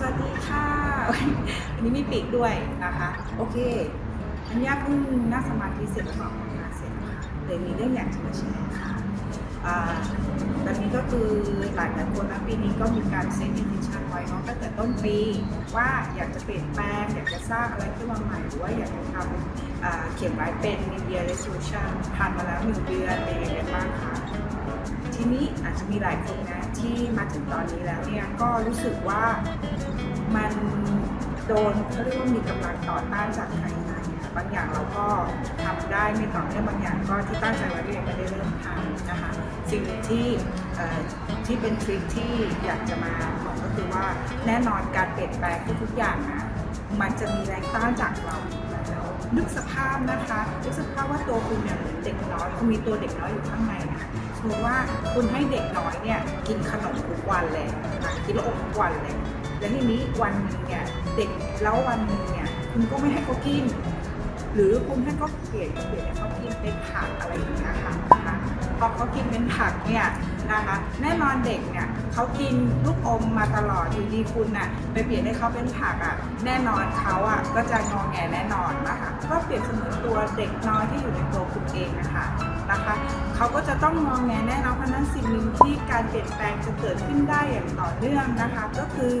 สวัสดีค่ะวันนี้มีปีกด้วยนะคะ โอเค อันยาเพิ่งนั่งสมาธิเสร็จแล้วก็อกกำลังาเสร็จค่ะเลยมีเรื่องอยากจะมาแชร์ค่ะอ่าตอนนี้ก็คือหลายหลายคนนะปีนี้ก็มีการเซ็นอินทิชันไว้เนาะตั้งแต่ต้นปีว่าอยากจะเปลี่ยนแปลง อยากจะสร้างอะไรขึ้นมาใหม่ หรือว่าอยากจะทำเขียนไว้เป็น New Year Resolution ผ่านมาแล้วหนึ่งเดือนเป็นยังไงกันบ้างคะทีนี้อาจจะมีหลายคนนะที่มาถึงตอนนี้แล้วเนี่ยก็รู้สึกว่า โดนเขาเรียกว่ามีกำลังต่อต้านจากภายในบางอย่างเราก็ทำได้ไม่ต่อเนื่องบางอย่างก็ที่ตั้งใจไว้ก็ยังไม่ได้เริ่มทำนะคะ สิ่งหนึ่งที่ที่เป็นทริคที่อยากจะมาบอกก็คือว่าแน่นอนการเปลี่ยนแปลงทุกๆอย่างนะมันจะมีแรงต้านจากเราแล้วนึกสภาพนะคะนึกสภาพว่าตัวคุณเนี่ยเด็กน้อยคุณมีตัวเด็กน้อยอยู่ข้างในนะคะสมมติว่าคุณให้เด็กน้อยเนี่ยกินขนมทุกวันเลยนะกินอมทุกวันเลย แล้วทีนี้วันหนึ่งเนี่ยเด็กแล้ววันหนึ่งเนี่ยคุณก็ไม่ให้เขากิน หรือคุณให้เขาเปลี่ยนเปลี่ยนให้เขากินเป็นผักอะไรอย่างเงี้ยค่ะนะคะพอเขากินเป็นผักเนี่ย นะคะ แน่นอนเด็กเนี่ยเขากินลูกอมมาตลอดอยู่ดีคุณน่ะไปเปลี่ยนให้เขาเป็นผักอะแน่นอนเขาอะก็จะงอแงแน่นอนนะคะก็เปรียบเสมือนตัวเด็กน้อยที่อยู่ในตัวคุณเองนะคะนะคะเขาก็จะต้องมองแงแน่นอนเพราะนั้นสิ่งหนึ่งที่การเปลี่ยนแปลงจะเกิดขึ้นได้อย่างต่อเนื่องนะคะ ก็คือ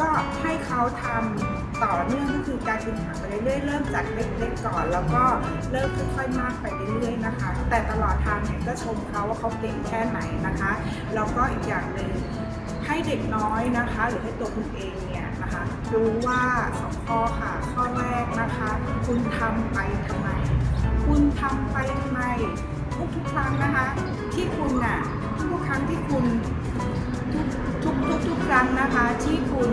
ก็ให้เขาทำต่อเนื่องก็คือการกินผักไปเรื่อยๆเริ่มจากเล็กๆก่อน แล้วก็เริ่มค่อยๆมากไปเรื่อยๆนะคะ แต่ตลอดทางเนี่ยก็ชมเขาว่าเขาเก่งแค่ไหนนะคะแล้วก็อีกอย่างหนึ่งให้เด็กน้อยนะคะ หรือให้ตัวคุณเองเนี่ยนะคะ รู้ว่าสองข้อค่ะข้อแรกนะคะ คุณทำไปทำไม คุณทำไปทำไมทุกๆครั้งนะคะ ที่คุณน่ะทุกๆครั้งที่คุณทุกทุกทุกทุกครั้งนะคะ ที่คุณ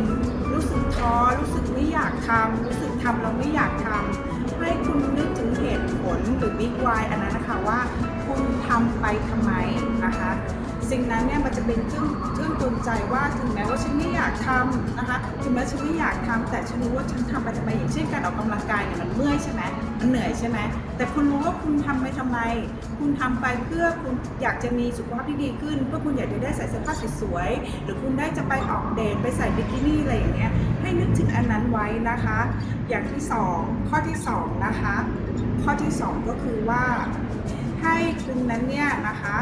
รู้สึกท้อรู้สึกไม่อยากทำรู้สึกทำแล้วไม่อยากทำให้คุณนึกถึงเหตุผลหรือบิ๊กวายอันนั้นนะคะว่า คุณทำไปทำไม สิ่งนั้นเนี่ยมันจะเป็นเครื่องเครื่องจูงใจว่าถึงแม้ว่าฉันไม่อยากทำนะคะถึงแม้ฉันไม่อยากทำแต่ฉันรู้ว่าฉันทำไปทำไมอย่างเช่นการออกกำลังกายเนี่ยมันเมื่อยใช่ไหมมันเหนื่อยใช่ไหมแต่คุณรู้ว่าคุณทำไปทำไม คุณทำไปเพื่อคุณอยากจะมีสุขภาพที่ดีขึ้นเพื่อคุณอยากจะได้ใส่เสื้อผ้าสวยๆหรือคุณได้จะไปออกเดทไปใส่บิกินี่อะไรอย่างเงี้ยให้นึกถึงอันนั้นไว้นะคะ อย่างที่สองข้อที่สองนะคะข้อที่สองก็คือว่าให้คุณนั้นเนี่ยนะคะ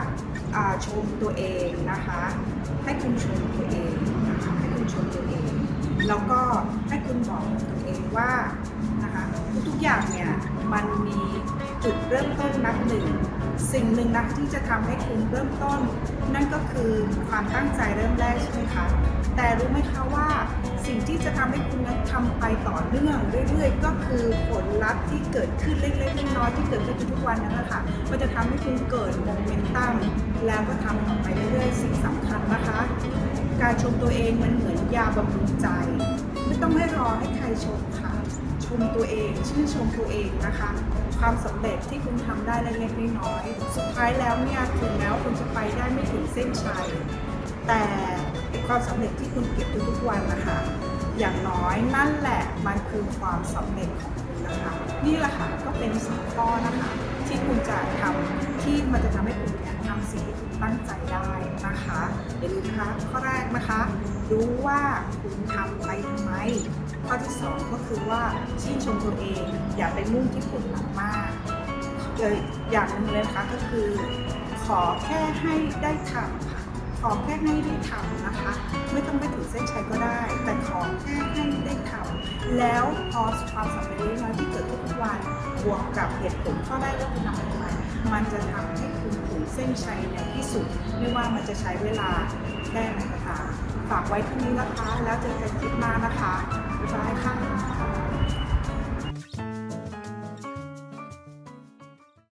ชมตัวเองนะคะ ให้คุณชมตัวเองนะคะให้คุณชมตัวเอง แล้วก็ให้คุณบอกตัวเองว่านะคะทุกๆอย่างเนี่ยมันมีจุดเริ่มต้นนับหนึ่งสิ่งหนึ่งนะที่จะทำให้คุณเริ่มต้น นั่นก็คือความตั้งใจเริ่มแรกใช่ไหมคะแต่รู้ไหมคะว่า สิ่งที่จะทำให้คุณนั้นทำไปต่อเนื่องเรื่อยๆ ก็คือผลลัพธ์ที่เกิดขึ้นเล็กๆน้อยๆที่เกิดขึ้นทุกวันนั้นแหละค่ะมันจะทำให้คุณเกิดโมเมนตัมแล้วก็ทำต่อไปเรื่อยๆ สิ่งสำคัญนะคะ การชมตัวเองมันเหมือนยาบำรุงใจ ไม่ต้องให้รอให้ใครชมค่ะ ชมตัวเองชื่นชมตัวเองนะคะ ความสำเร็จที่คุณทำได้เล็กๆน้อยๆสุดท้ายแล้วเนี่ยถึงแม้วคุณจะไปได้ไม่ถึงเส้นชัยแต่ ความสำเร็จที่คุณเก็บทุกๆวันนะคะ อย่างน้อยนั่นแหละมันคือความสำเร็จของคุณนะคะ นี่แหละค่ะก็เป็นสองข้อนะคะ ที่คุณจะทำที่มันจะทำให้คุณเนี่ยทำสิ่งที่คุณตั้งใจได้นะคะอย่าลืมนะคะข้อแรกนะคะ รู้ว่าคุณทำไปทำไมข้อที่สองก็คือว่าชื่นชมตัวเอง อย่าไปมุ่งที่ผลลัพธ์มากเอออย่างนึงเลยนะคะก็คือ ขอแค่ให้ได้ทำค่ะ ขอแค่ให้ได้ทำนะคะ ไม่ต้องไปถึงเส้นชัยก็ได้ แต่ขอแค่ให้ได้ทำแล้วพอความสำเร็จเล็กน้อยที่เกิดขึ้นทุกวันบวกกับเหตุผลข้อแรกว่าคุณทำไมมันจะทำให้คุณถึงเส้นชัยในที่สุด ไม่ว่ามันจะใช้เวลาแค่ไหนก็ตามฝากไว้ที่นี้นะคะ แล้วเจอกันคลิปหน้านะคะบ๊ายบายค่ะ